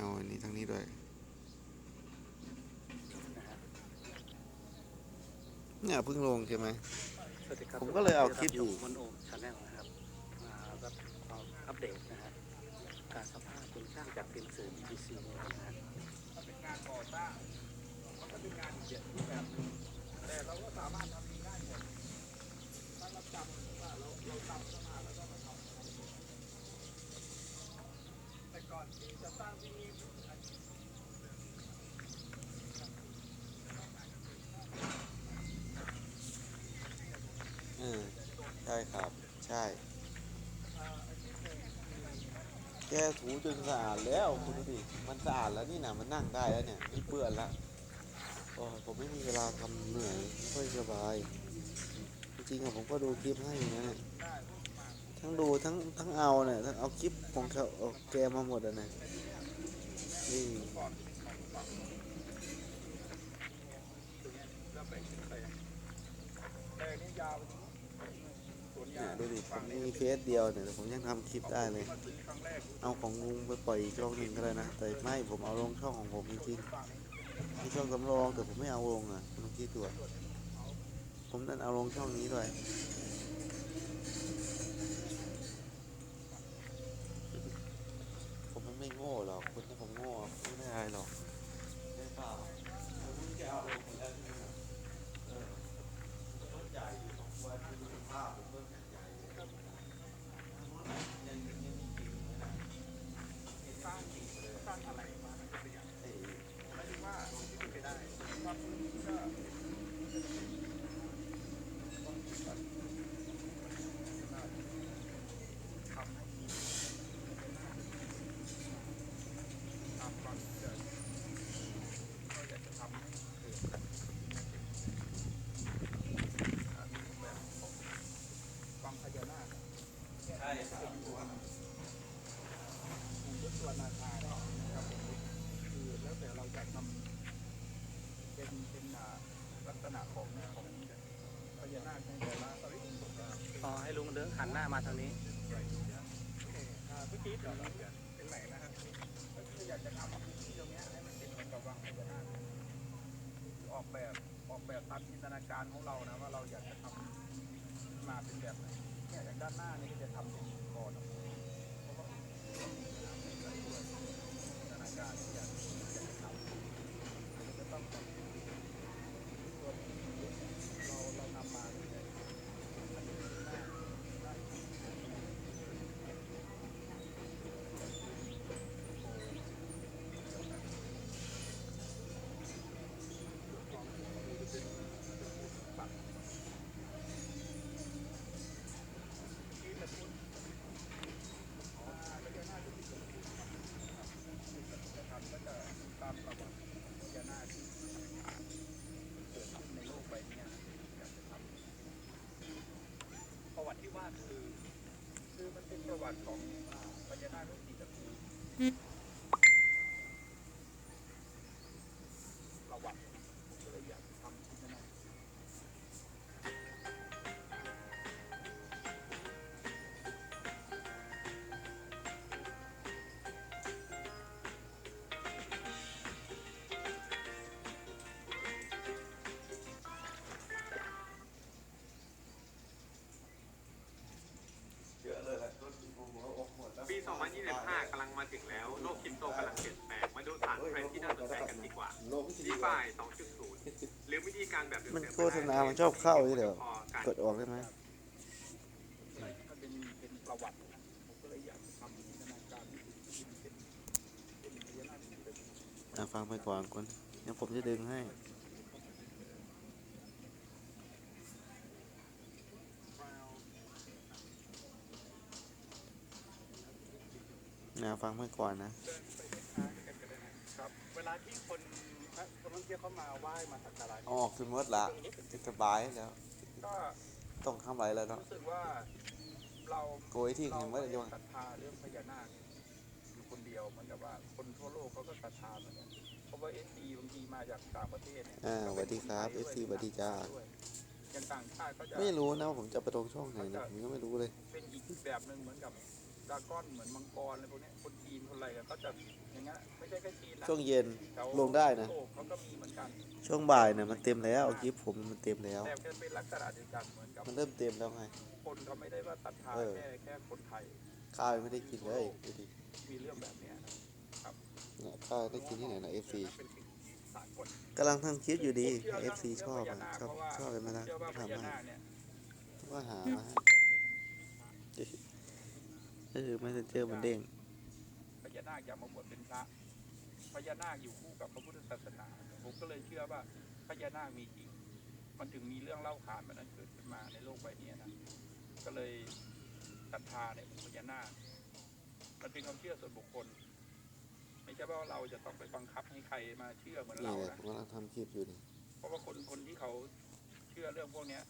เอาอันนี้ทั้งนี้ด้วยนะฮะเนี่ยเพิ่งลงใช่ไหม สวัสดีครับผมก็เลยเอาคลิป อยู่อยู่มอนโอมชาแนลนะครับมารับความอัปเดตนะฮะการสัมภาษณ์คุณช่างจากเป็นสื่อ BBC นะฮะเป็นงานก่อสร้างมันก็เป็นงานอีกแบบรูปแบบหนึงแต่เราก็สามารถทำเองได้หมดถ้ารับจำว่าเราเราทำขึ้นมาแล้วก็มาทำแต่ ก่อนที่จะสร้างที่นี่เออใช่ครับ ใช่ แกถูจนสะอาดแล้วคุณดูดิ มันสะอาดแล้วนี่นะมันนั่งได้แล้วเนี่ยไม่เปื้อนละโอ้ผมไม่มีเวลาทำเหนื่อยไม่ค่อยสบาย จริงๆผมก็ดูคลิปให้อย่างนั้นน่ะ ทั้งดูทั้งทั้งเอาเนี่ยทั้งเอาคลิปของเขาเอาแกมาหมดอะนะนี่แล้วไปขึ้นไปแต่นี่ยนเนี่ยดูดิผมมีเฟซเดียวเนี่ยแต่ผมยังทำคลิปได้เลย เอาของลุงไปปล่อยอีกช่องหนึ่งก็ได้นะ แต่ไม่ผมเอาลงช่องของผมจริงๆมีช่องสำรองแต่ผมไม่เอาลงอะลงคิดดูอะผมนั่นเอาลงช่องนี้ด้วย ผมมันไม่โง่หรอกคนที่ผมโง่ไม่ได้อะไรหรอกได้เปล่าผมแกเอาลงหมดแล้วใช่ไหมครับเออรถใหญ่อยู่สองตัวคือสภาพผมรถใหญ่เลยยังยังมีจริงเลยนะ สร้างสร้างอะไรมาให้เป็นอย่าง ไอ้ หมายถึงว่าที่เป็นไปได้ความพื้นที่ก็ทำให้มีตามความเชื่อก็อยากจะทำให้เกิดอ่ามีรูปแบบของวังพญานาค ใช่ครับ ปู่ยศวรรณาคารนะครับผมคือแล้วแต่เราจะทำเป็นเป็นอ่าลักษณะของของพญานาคในแต่ละองค์ประกอบ อ๋อให้ลุงเดินหันหน้ามาทางนี้อ่าเมื่อกี้เดี๋ยวเป็นไหนนะครับก็คืออยากจะทำพื้นที่ตรงนี้ให้มันเป็นเหมือนกับวังพญานาคออกแบบออกแบบตามจินตนาการของเรานะว่าเราอยากจะทำมาเป็นแบบไหนเนี่ยอย่างด้านหน้านี่ก็จะทำเป็นบ่อนเพราะว่าจินตนาการที่อยาก ที่ว่าคือคือมันเป็นประวัติของอ่าพญานาคทั้งสี่ตระกูลประวัติ โลกคริปโตกำลังเปลี่ยนแปลงมาดูฐานเทรนด์ที่น่าสนใจกันดีกว่าโลกที่ดีฟาย2.0 หรือวิธีการแบบเดิมๆมันโฆษณามันชอบเข้านี่เดี๋ยวพอการกดออกได้ไหมมันเป็นเป็นประวัตินะผมก็เลยอยากจะทำจินตนาการที่เป็นเป็นพญานาคที่เป็นอะฟังไปก่อนคนเดี๋ยวผมจะดึงให้ นะฟังไปก่อนนะครับเวลาที่คนนักท่องเที่ยวเขามาไหว้มาสักการะเอาออกคือมดละจะสบายแล้วก็ต้องทำอะไรแล้วเนาะรู้สึกว่าเราโกยที่เราถึงไม่ว่าได้จะโยนศรัทธาเรื่องพญานาคอยู่คนเดียวเหมือนกับว่าคนทั่วโลกเขาก็ศรัทธาเหมือนกันเพราะว่าเอฟซีบางทีมาจากต่างประเทศเนี่ยอ่าสวัสดีครับก็ FC ป็นสวัสดีจ้าด้วยอย่างต่างชาติก็จะไม่รู้นะว่าผมจะไปตรงช่องไหนเนี่ยผมก็ไม่รู้เลย เป็นอีกแบบหนึ่งเหมือนกับ ดราก้อนเหมือนมังกรอะไรพวกเนี้ยคนจีนคนอะไรกันก็จะอย่างเงี้ยไม่ใช่แค่ชีนนะช่วงเย็น แถวลงได้นะ โลกเขาก็มีเหมือนกันช่วงบ่ายเนี่ยมันเต็มแล้วคลิปผมมันเต็มแล้ว แต่จะเป็นลักษณะเดียวกันเหมือนกับมันเริ่มเต็มแล้วไง คนเขาไม่ได้ว่าตัดทางเออ แค่แค่คนไทยข้าวยังไม่ได้กินเลยดูดิมีเรื่องแบบเนี้ยนะเนี่ยข้าวได้กินที่ไหนนะ FC เป็นสิ่งสากลกำลังทำคลิปอยู่ดีผมเชื่ FC ชอบอะชอบชอบเลยมานะเชื่อว่าพทำญามาให้นาคเนี่ยว่าหามาให้ เออไม่ได้เจอมันเด้งพญานาคอย่ามาบวชเป็นพระพญานาคอยู่คู่กับพระพุทธศาสนา ผมก็เลยเชื่อว่าพญานาคมีจริง มันถึงมีเรื่องเล่าขานแบบนั้นเกิดขึ้นมาในโลกใบนี้นะ ก็เลยศรัทธาในพญานาค มันเป็นความเชื่อส่วนบุคคล ไม่ใช่ว่าเราจะต้องไปบังคับให้ใครมาเชื่อเหมือนนี่เราแหละนะผมกำลังทำคลิปอยู่นี่เพราะว่าคนคนที่เขาเชื่อเรื่องพวกเนี้ย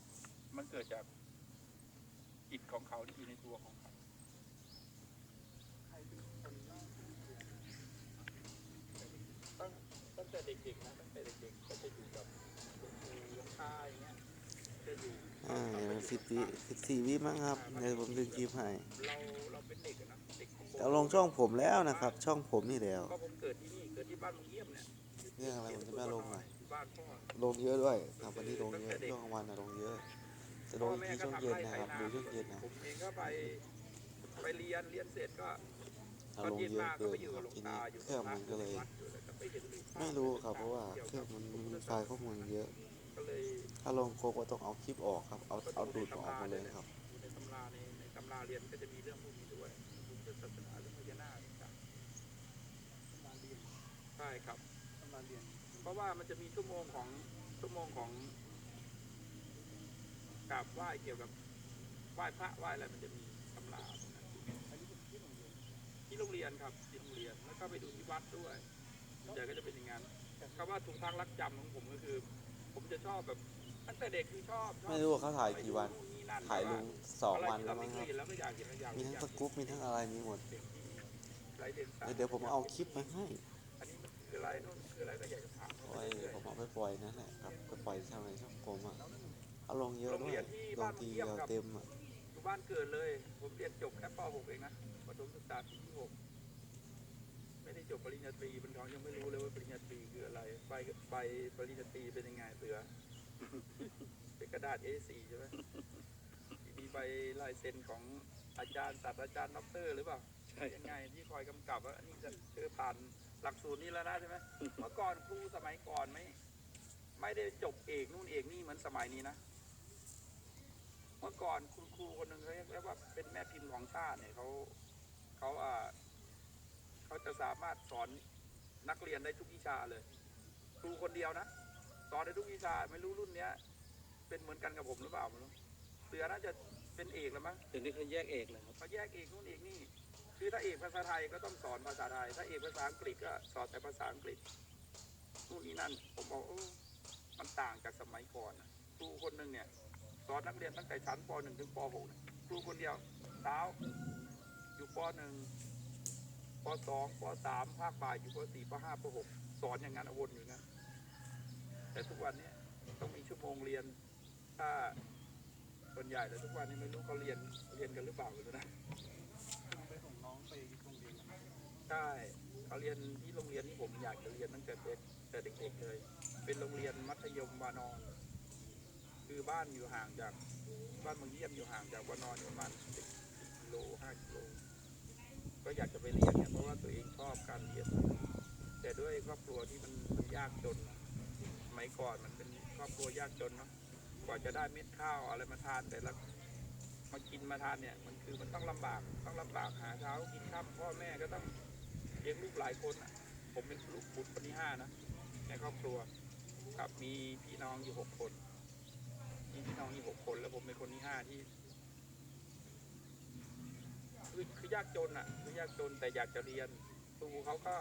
มันเกิดจากจิตของเขาที่อยู่ในตัวของเขาตั้งตั้งแต่ เด็กๆนะตั้งแต่เด็กๆก็จะอยู่กับหลวงปู่หลวงตาอย่างเงี้ยจะอยู่อ่าอย่างนั้นสิบวิสิบสี่วิมั้งครับเดี๋ยวผมดึงคลิปให้เราเราเป็นเด็กอะนะเด็กของโบแต่ลงช่องผมแล้วนะครับ ช่องผมนี่แล้วก็ผมเกิดที่นี่เกิดที่บ้านมุงเยี่ยมเนี่ยเรื่องอะไรผมจะไม่ลงอะบ้านพ่อลงเยอะด้วยครับวันนี้ลงเยอะช่วงกลางวันนะลงเยอะ จะลงอีกทีช่วงเย็นนะครับดูช่วงเย็นนะผมเองก็ไปไปเรียนเรียนเสร็จก็ถ้าลงเยอะเกินครับทีนี้เครื่องมันก็เลย ไม่รู้ครับเพราะว่าเครื่องมันมีไฟล์ข้อมูลเยอะ ถ้าลงโคกก็ต้องเอาคลิปออกครับ เอาเอาดูดออกมาเลยครับในตำราในในตำราเรียนก็จะมีเรื่องพวกนี้ด้วยพุทธศาสนาเรื่องพญานาคต่างๆใช่ครับตำราเรียน เพราะว่ามันจะมีชั่วโมงของชั่วโมงของกราบไหว้เกี่ยวกับไหว้พระไหว้อะไรมันจะมีตำราตรงนั้นที่โรงเรียนครับที่โรงเรียนแล้วก็ไปดูที่วัดด้วย ใหญ่ก็จะเป็นอย่างนั้นคำว่าถูกทางรักจำของผมก็คือ ผมจะชอบแบบตั้งแต่เด็กคือชอบชอบไม่รู้ว่าเขาถ่ายกี่วันไปดูนี่นั่นถ่ายลงสองวันอะไรแล้วที่มั้เรางไม่คเครับยเห็นแล้วก็อยากเห็นอยากมีทั้งอยาสกู๊ปมีทั้งอะไรมีหมดเด็กที่ไร้เดียงสาเดี๋ยวผมเอาคลิปมาให้อันนี้มันคืออะไรนู่นคืออะไรก็อยากจะถามไว้ผมเอาไปปล่อยนั่นแหละครับไปปล่อยทำอะไรช่องผมอะเอาลงเยอะด้วยลงทีเดียวเต็มอะอยู่บ้านเกิดเลย ผมเรียนจบแค่ป .6 เองนะประถมศึกษาปีที่6 ไม่ได้จบปริญญาตรีบรรทองยังไม่รู้เลยว่าปริญญาตรีคืออะไรใบใบปริญญาตรีเป็นยังไงเสือเป็นกระดาษ A4 ใช่ไหมมีใบลายเซ็นของอาจารย์ศาสตราจารย์ด็อกเตอร์หรือเปล่าใช่ยังไงที่คอยกำกับว่าอันนี้จะเธอผ่านหลักสูตรนี้แล้วนะใช่ไหมเมื่อก่อนครูสมัยก่อนไม่ไม่ได้จบเอกนู่นเอกนี่เหมือนสมัยนี้นะเมื่อก่อนคุณครูคนหนึ่งเขาเรียกว่าเป็นแม่พิมพ์ของชาติเนี่ยเขาเขาอ่า เขาจะสามารถสอนนักเรียนได้ทุกวิชาเลย ครูคนเดียวนะสอนได้ทุกวิชาไม่รู้รุ่นเนี้ย เป็นเหมือนกันกับผมหรือเปล่าไม่รู้เสือน่าจะเป็นเอกแล้วมั้งถึงที่เขาแยกเอกเลยครับเขาแยกเอกนู่นเอกนี่คือถ้าเอกภาษาไทยก็ต้องสอนภาษาไทย ถ้าเอกภาษาอังกฤษก็สอนแต่ภาษาอังกฤษนู่นนี่นั่นผมบอกเออมันต่างจากสมัยก่อนนะครูคนหนึ่งเนี่ยสอนนักเรียนตั้งแต่ชั้นป .1 ถึงป .6 เนี่ยครูคนเดียวเช้าอยู่ป .1 ป .2 ป .3 ภาคบ่ายอยู่ป .4 ป .5 ป .6 สอนอย่างนั้นวนอยู่นะแต่ทุกวันเนี้ยต้องมีชั่วโมงเรียน ถ้าส่วนใหญ่แต่ทุกวันนี้ไม่รู้เขาเรียนเรียนกันหรือเปล่าไม่รู้นะไปส่งน้องไปโรงเรียนใช่เขาเรียนที่โรงเรียนที่ผมอยากจะเรียนตั้งแต่เด็กแต่เด็กๆเลย เป็นโรงเรียนมัธยมวานอน คือบ้านอยู่ห่างจากบ้านเมืองเยี่ยมอยู่ห่างจากวานอนประมาณสิบกิโลห้ากิโล ก็อยากจะไปเรียนเนี่ยเพราะว่าตัวเองชอบการเรียนแต่ด้วยครอบครัวที่มันมันยากจนสมัยก่อนมันเป็นครอบครัวยากจนเนาะกว่าจะได้เม็ดข้าวอะไรมาทานแต่ละมากินมาทานเนี่ยมันคือมันต้องลำบากต้องลำบากหาเช้ากินค่ำพ่อแม่ก็ต้องเลี้ยงลูกหลายคนอะ ผมเป็นลูกบุตรคนที่ห้านะในครอบครัวครับมีพี่น้องอยู่หกคนมีพี่น้องอยู่หกคน แล้วผมเป็นคนที่ห้าที่ คือคือยากจนอะคือยากจนแต่อยากจะเรียนครูเขาก็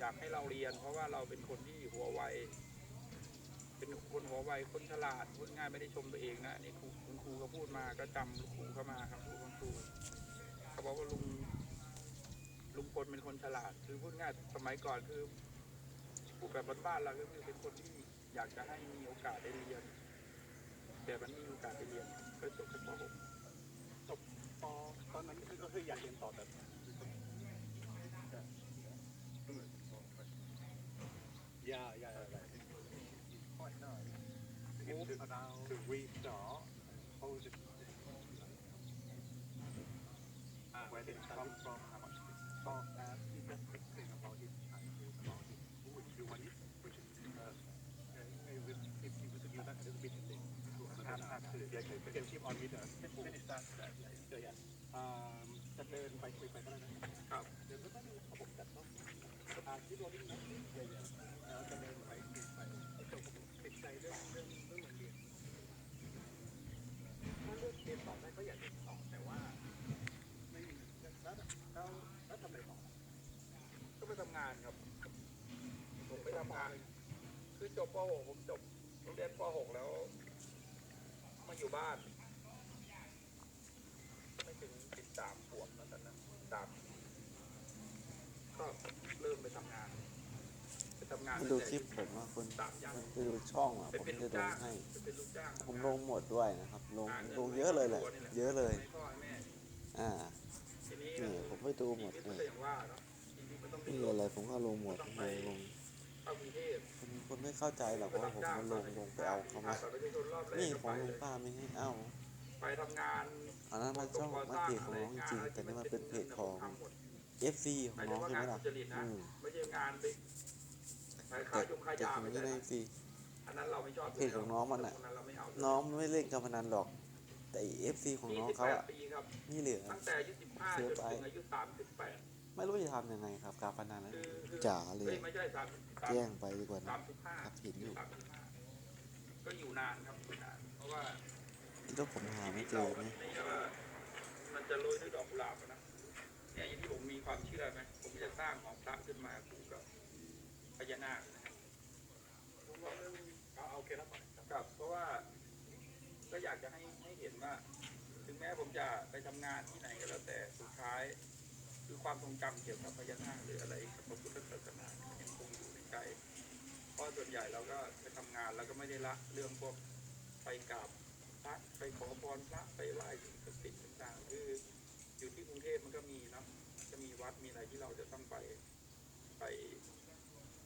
อยากให้เราเรียน เพราะว่าเราเป็นคนที่หัวไวเป็นคนหัวไวคนฉลาดพูดง่ายไม่ได้ชมตัวเองนะนี่ครูคุณครูเขาพูดมาก็จำครูเข้ามาครับครูคุณครูเขาบอกว่าลุงลุงพลเป็นคนฉลาด คือพูดง่ายสมัยก่อนคือพูดแบบบ้านๆเราก็คือเป็นคนที่อยากจะให้มีโอกาสได้เรียน แต่มันมีโอกาสได้เรียนก็จบแค่ป .6 จบปตอนนั้นคือก็คืออยากเรียนต่อแต่ yeah, yeah, yeah. Quite nice. Move around. To restart, hold it. Where did it come from? How much did it cost? And the best thing about it, I feel about it, which you want it, which is, uh, uh, if if you would do that a little bit, absolutely, okay, we can keep on with us. Finish that, so yeah. จะเดินไปคุยไปก็ได้นะครับเดินไม่ต้องเอาผมจัดเนาะอาที่โรลลิ่งนะใหญ่ๆแล้วจะเดินไปคุยไปจบติดใจเรื่องเรื่องเรื่องเรียนถ้าเลือกเรียนต่อได้ก็อยากเรียนต่อแต่ว่าไม่มีแล้วแล้วแล้วทำอะไรต่อก็ไปทำงานครับผมไปทำงาน คือจบป .6 ผมจบโรงเรียนป .6 แล้วมาอยู่บ้าน ไม่ถึง สิบสามขวบแล้วตอนนั้นสามก็เริ่มไปทำงานไปทำงานมาดูคลิปผมว่าคนสามย่างมันไปดูช่องอะ ไปผมเป็นลูจะกลจ้างงให้ ไปเป็นลูกจ้างผมลงหมดด้วยนะครับ ลงลงเยอะเลยแหละเยอะเลยให้พ่อให้แม่อ่า ทีนี้นี่ผมไปดูหมดชีเลวิตยก็อย่างว่าเนาะชีวิตมันต้องมีอะไรผมก็ลงหมดเลยลงเข้ากรุงเทพคนคนไม่เข้าใจหรอกว่าผมมาลงลงไปเอาเขามาบัตรประชาชนรอบแรกนี่ก็ของไปลุเลงยป้าไม่ให้เอา ไปทำงานอันนั้นมันช่องมันเพจของน้องจริงแต่นี่มันเป็นเพจของ FC ขหอมางยน้ถึองงว่าใช่ไหงามนล่ะสุจริตนะอืมไม่ใช่งานไปขายแต่ขายจงขายแต่ยาของไม่นี่ใช่ในนะ FC อันนั้นเราไม่ชอบเพจของน้องมันอะตรงเราไม่เอาน้องไม่เล่นการพนันหรอก แต่ FC ของน้องเขาอะ28ปีครับนี่เหลือตั้งแต่อายุ15จนถึงอายุ38ไม่รู้จะทำยังไงครับ การพนันนั้นคือคือจ๋าเลเอ้ยยไม่ใช่30แจ้งไปดีกว่านะ35ทับหินอยู่35ก็อยู่นานครับอยู่นานเพราะว่า ที่ต้องผมหาไม่เจอไหมนี่ว่ามันจะโรยด้วยดอกกุหลาบอะนะเนี่ยอย่างที่ผมมีความเชื่อไหมผมจะสร้างของพระขึ้นมาคู่กับพญานาคนะครับเอาเอาเคแล้วก่อนครับเพราะว่าก็อยากจะให้ให้เห็นว่า ถึงแม้ผมจะไปทำงานที่ไหนก็แล้วแต่สุดท้าย คือความทรงจำเกี่ยวกับพญานาคหรืออะไรกับพระพุทธศาสนามันยังคงอยู่ในใจเพราะส่วนใหญ่เราก็ไปทำงานแล้วก็ไม่ได้ละเรื่องพวกไปกราบ พระไปขอพรพระไปไหว้สิ่งศักดิ์สิทธิ์ต่างๆ คืออยู่ที่กรุงเทพมันก็มีเนาะจะมีวัดมีอะไรที่เราจะต้องไปไป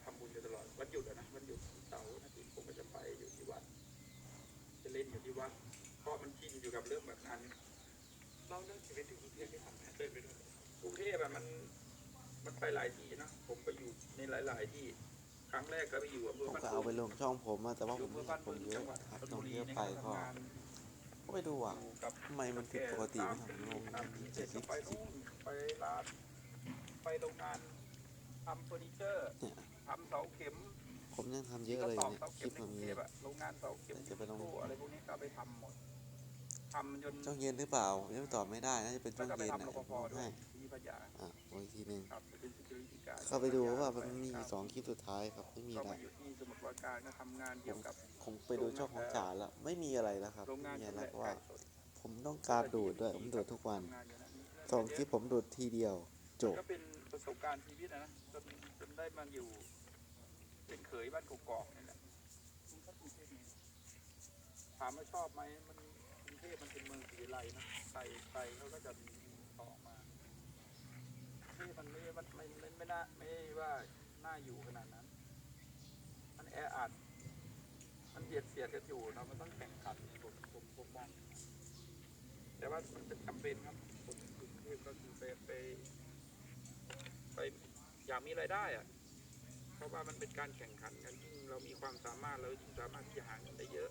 ทำบุญกันตลอดวันหยุดอะนะวันหยุดเสาร์อาทิตย์ผมก็จะไปอยู่ที่วัด จะเล่นอยู่ที่วัดเพราะมันชินอยู่กับเรื่องแบบนั้นเราเรื่องชีวิตถึงกรุงเทพที่ทำงานเดินไปด้วยกรุงเทพอะมันมันไปหลายที่นะผมไปอยู่ในหลาย ๆ ที่ครั้งแรกก็ไปอยู่อำเภผอมบ้านก็โป่เอางไปลงช่องผมอะแต่ว่าอผยู่มอำเภอบ้านผมบึงเยจัอะงหวัดครับชลน้อบุงรีเยอะในไปการ ก็ทำงานก็ไปดูอะอยู่กับทำไมมันผิดปกติไม่ทำลงทำเจ็เสร็ดจสิก็บไปนู่นไปร้านไปโรงงานทำเฟอร์นิเจอร์เนี่ยทำเสาเข็ม ผมยังทำเยอะเลยก็ตอกเนี่ยเสาคเข็ลิมปในมันกรุงมีเทพอะโรงงานเสาเข็มแต่จะไปลงตู้อะไรพวกนี้ก็เอาไปทำหมด ทำจนช่วงเย็นหรือเปล่ายังตอบไม่ได้น่าจะเป็นช่แล้ววงก็ไปเย็นทำนะรปภด้วให้ยที่พัทยาอะโอ้ยทีหนึงครับเป็น security guard เข้าไปดูว่ามันมีสองคลิปสุดท้ายครับไม่มีก็แล้มาวอยู่ที่สมุทรปราการก็ทำงานเกี่ยวกับผมไปดูช่องของจ๋าแล้วไม่มีอะไรแล้วครับโรงงานไม่มีอะไรชำแหละเพราะว่าไก่สดผมต้องการดูดด้วยผมดูดทุกวันทำงานอยู่นั่นสองคลิปผมดูดทีเดียวจบก็เป็นประสบการณ์ชีวิตนะนะจนจนได้มาอยู่ เป็นเขยบ้านกกอกนี่แหละถามว่าชอบไหมมันกรุง เทพมันเป็นเมืองสีไรนะใส่ไปเขาก็จะมีต่อมาที่มันไม่มันไม่ไม่ไม่น่าไม่ว่าน่าอยู่ขนาดนั้น มันแออัดมันเบียดเสียดกันอยู่เนาะมันต้องแข่งขันผมผมผมมองแต่ว่ามันเป็นจำเป็นครับผมกรุงเทพก็คือไปไปไปอยากมีรายได้อะเพราะว่ามันเป็นการแข่งขันกันยิ่งเรามีความสามารถเรายิ่งสามารถที่จะหาเงินได้เยอะ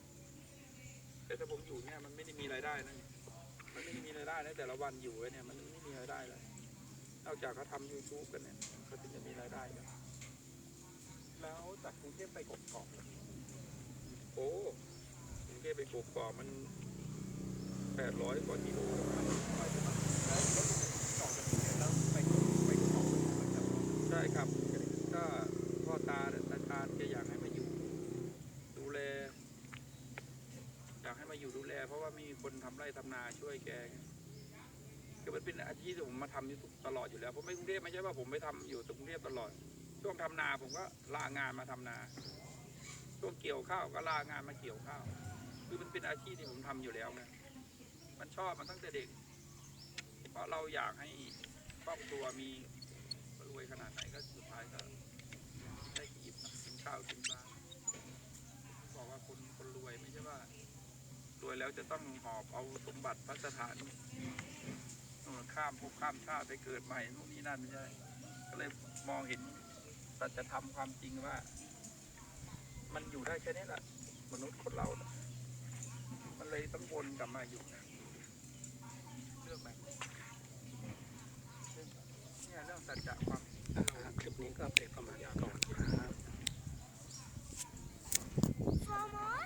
แต่ถ้าผมอยู่เนี่ยมันไม่ได้มีรายได้นะมันไม่ได้มีรายได้นะแต่ละวันอยู่เนี่ยมันไม่มีรายได้เลยนอกจากเขาทำยูทูบกันเนี่ยเขาถึงจะมีรายได้กันแล้วจากกรุงเทพไปกบกอกโอ้กรุงเทพไปกบกอกมันแปดร้อยกว่ากิโลแล้วต่อจากกรุงเทพแล้วไปไปกบกอกใช่ครับ ก็พ่อตาตาชาญแกอยากให้มาอยู่ ดูแล อยากให้มาอยู่ดูแล เพราะว่ามีคนทำ ไร่ทำนาช่วยแกคือมันเป็นอาชีพที่ผมมาทำอยู่ตลอดอยู่แล้วผมไม่กรุงเทพไม่ใช่ว่าผมไปทำอยู่กรุงเทพตลอด ช่วงทำนาผมก็ลางานมาทำนา ช่วงเกี่ยวข้าวก็ลางานมาเกี่ยวข้าว คือมันเป็นอาชีพที่ผมทำอยู่แล้วไงมันชอบมันตั้งแต่เด็ก เพราะเราอยากให้ครอบครัวมีรวยขนาดไหนก็สุดท้ายก็ได้กินนะกินข้าวกิน วยแล้วจะต้องหอบเอาสมบัติพระสถานข้ามภพข้ามชาติไปเกิดใหม่นู่นนี่นั่นไม่ใช่ก็เลยมองเห็นสัจธรรมความจริงว่า มันอยู่ได้แค่นี้แหละมนุษย์คนเรา มันเลยต้องวนกลับมาอยู่เรื่องไหนเนี่ยเรื่องสัจจะความคลิปนี้ก็เป็นประมาณนี้ก่อนครับ